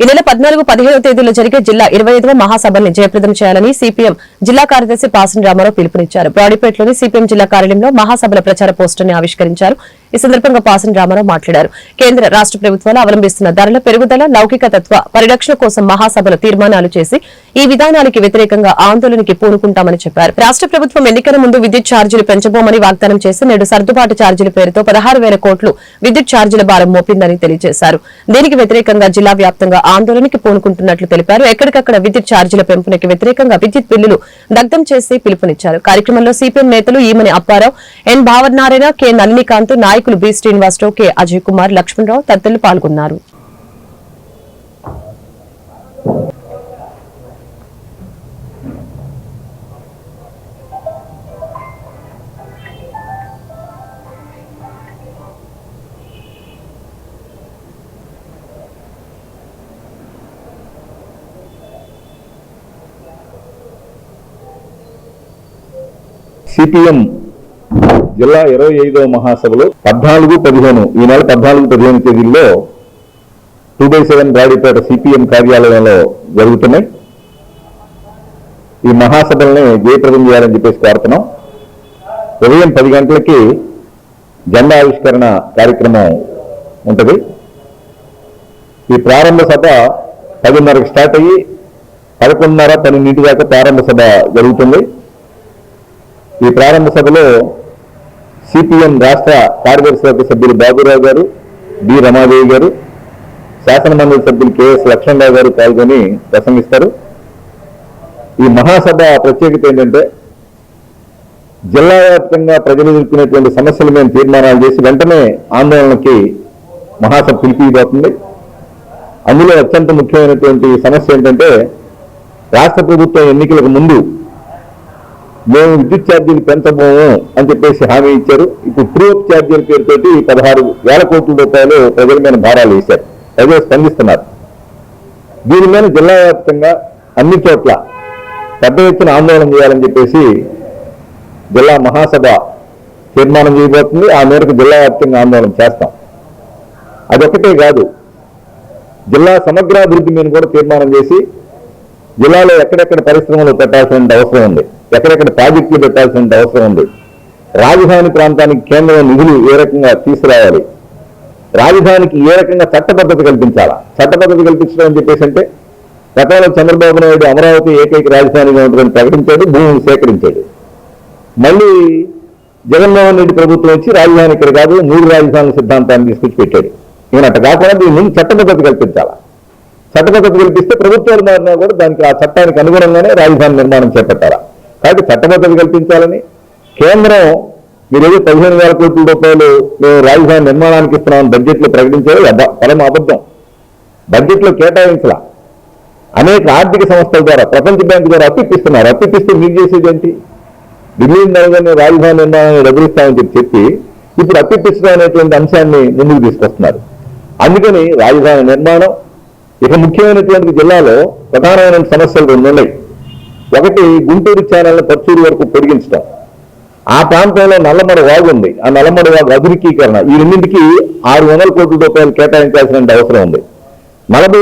ఈ నెల పద్నాలుగు పదిహేను తేదీలో జరిగే జిల్లా ఇరవై ఐదవ మహాసభల్ని జయప్రదం చేయాలని సిపిఎం జిల్లా కార్యదర్శి పాసం రామారావు పిలుపునిచ్చారు. బ్రాడీపేటలోని సిపిఎం జిల్లా కార్యాలయంలో మహాసభల ప్రచార పోస్టర్ని ఆవిష్కరించారు. ఈ సందర్భంగా పాసం రామారావు మాట్లాడారు. కేంద్ర రాష్ట ప్రభుత్వాలు అవలంబిస్తున్న ధరల పెరుగుదల లౌకిక తత్వ పరిరక్షణ కోసం మహాసభలు తీర్మానాలు చేసి ఈ విధానానికి వ్యతిరేకంగా ఆందోళనకి పూనుకుంటామని చెప్పారు. రాష్ట ప్రభుత్వం ఎన్నికల ముందు విద్యుత్ ఛార్జీలు పెంచబోమని వాగ్దానం చేసి నేడు సర్దుబాటు ఛార్జీల పేరుతో పదహారు వేల కోట్లు విద్యుత్ ఛార్జీల భారం మోపిందని తెలియజేశారు. దీనికి వ్యతిరేకంగా జిల్లా వ్యాప్తంగా ఆందోళనకి పూనుకుంటున్నట్లు తెలిపారు. ఎక్కడికక్కడ విద్యుత్ ఛార్జీల పెంపునకి వ్యతిరేకంగా విద్యుత్ బిల్లులు దగ్ధం చేసి పిలుపునిచ్చారు. కార్యక్రమంలో సిపిఎం నేతలు ఈమని అప్పారావు ఎన్ భావనారాయణ కె నల్లికాంత్ నాయకులు బి శ్రీనివాసరావు కె అజయ్ కుమార్ లక్ష్మణరావు తదితరులు పాల్గొన్నారు. సిపిఎం జిల్లా ఇరవై ఐదవ మహాసభలో పద్నాలుగు పదిహేను ఈ నెల పద్నాలుగు పదిహేను తేదీల్లో two by seven Gadipeta CPM కార్యాలయంలో జరుగుతున్నాయి. ఈ మహాసభల్ని జయప్రదం చేయాలని చెప్పేసి కోరుతున్నాం. ఉదయం పది గంటలకి జెండా ఆవిష్కరణ కార్యక్రమం ఉంటుంది. ఈ ప్రారంభ సభ పదిన్నరకు స్టార్ట్ అయ్యి పదకొండున్నర పన్నెండింటి దాకా ప్రారంభ సభ జరుగుతుంది. ఈ ప్రారంభ సభలో సిపిఎం రాష్ట్ర కార్యదర్శి సభ్యులు బాబురావు గారు బి రమాదేవి గారు శాసనమండలి సభ్యులు కెఎస్ లక్ష్మణరావు గారు పాల్గొని ప్రసంగిస్తారు. ఈ మహాసభ ప్రత్యేకత ఏంటంటే జిల్లా వ్యాప్తంగా ప్రజలు ఎదుర్కొనేటువంటి మేము తీర్మానాలు చేసి వెంటనే ఆందోళనకి మహాసభ పిలిపిపోతుంది అందులో అత్యంత ముఖ్యమైనటువంటి సమస్య ఏంటంటే రాష్ట్ర ప్రభుత్వం ఎన్నికలకు ముందు మేము విద్యుత్ ఛార్జీలు పెంచబోము అని చెప్పేసి హామీ ఇచ్చారు. ఇప్పుడు ట్రూప్ ఛార్జీల పేరుతోటి పదహారు వేల కోట్ల రూపాయలు ప్రజల మీద భారాలు వేశారు. ప్రజలు స్పందిస్తున్నారు. దీని మీద జిల్లా వ్యాప్తంగా అన్ని చోట్ల పెద్ద ఎత్తున ఆందోళన చేయాలని చెప్పేసి జిల్లా మహాసభ తీర్మానం చేయబోతుంది. ఆ మేరకు జిల్లా వ్యాప్తంగా ఆందోళన చేస్తాం. అదొకటే కాదు జిల్లా సమగ్రాభివృద్ధి మీద కూడా తీర్మానం చేసి జిల్లాలో ఎక్కడెక్కడ పరిశ్రమలు పెట్టాల్సిన అవసరం ఉంది. ఎక్కడెక్కడ ప్రాజెక్టులు పెట్టాల్సిన అవసరం ఉంది. రాజధాని ప్రాంతానికి కేంద్రం నిధులు ఏ రకంగా తీసుకురావాలి? రాజధానికి ఏ రకంగా చట్టబద్ధత కల్పించాలా? చట్టబద్ధత కల్పించడం అని చెప్పేసి అంటే గతంలో చంద్రబాబు నాయుడు అమరావతి ఏకైక రాజధానిగా ఉంటుందని ప్రకటించాడు భూమిని సేకరించాడు. మళ్ళీ జగన్మోహన్ రెడ్డి ప్రభుత్వం వచ్చి రాజధాని ఇక్కడ కాదు మూడు రాజధానుల సిద్ధాంతాన్ని తీసుకొచ్చి పెట్టాడు ఈయన అట్ట కాకుండా దీని ముందు చట్టబద్ధత కల్పించాలా? చట్టబద్ధత కల్పిస్తే ప్రభుత్వాలు మారినా కూడా దానికి ఆ చట్టానికి అనుగుణంగానే రాజధాని నిర్మాణం చేపట్టాలా? కాబట్టి చట్టబద్ధత కల్పించాలని. కేంద్రం మీరు పదిహేను వేల కోట్ల రూపాయలు మేము రాజధాని నిర్మాణానికి ఇస్తున్నామని బడ్జెట్లో ప్రకటించారు. అబ్బ పరమ అబద్ధం. బడ్జెట్లో కేటాయించాల. అనేక ఆర్థిక సంస్థల ద్వారా ప్రపంచ బ్యాంకు ద్వారా అప్పిస్తున్నారు అప్పిస్తే మీరు చేసేది ఏంటి? ఢిల్లీ నగరాన్ని రాజధాని నిర్మాణాన్ని రగిలిస్తామని చెప్పి చెప్పి ఇప్పుడు అప్పిపించడం అనేటువంటి అంశాన్ని ముందుకు తీసుకొస్తున్నారు. అందుకని రాజధాని నిర్మాణం ఇక ముఖ్యమైనటువంటి జిల్లాలో ప్రధానమైన సమస్యలు రెండు ఉన్నాయి ఒకటి గుంటూరు ఛానల్ పచ్చూరు వరకు పొడిగించడం ఆ ప్రాంతంలో నల్లమడ వాగు ఉంది. ఆ నల్లమడ వాగు అభివృద్ధీకరణ. ఈ రెండింటికి ఆరు వందల కోట్ల రూపాయలు కేటాయించాల్సిన అవసరం ఉంది. నలభై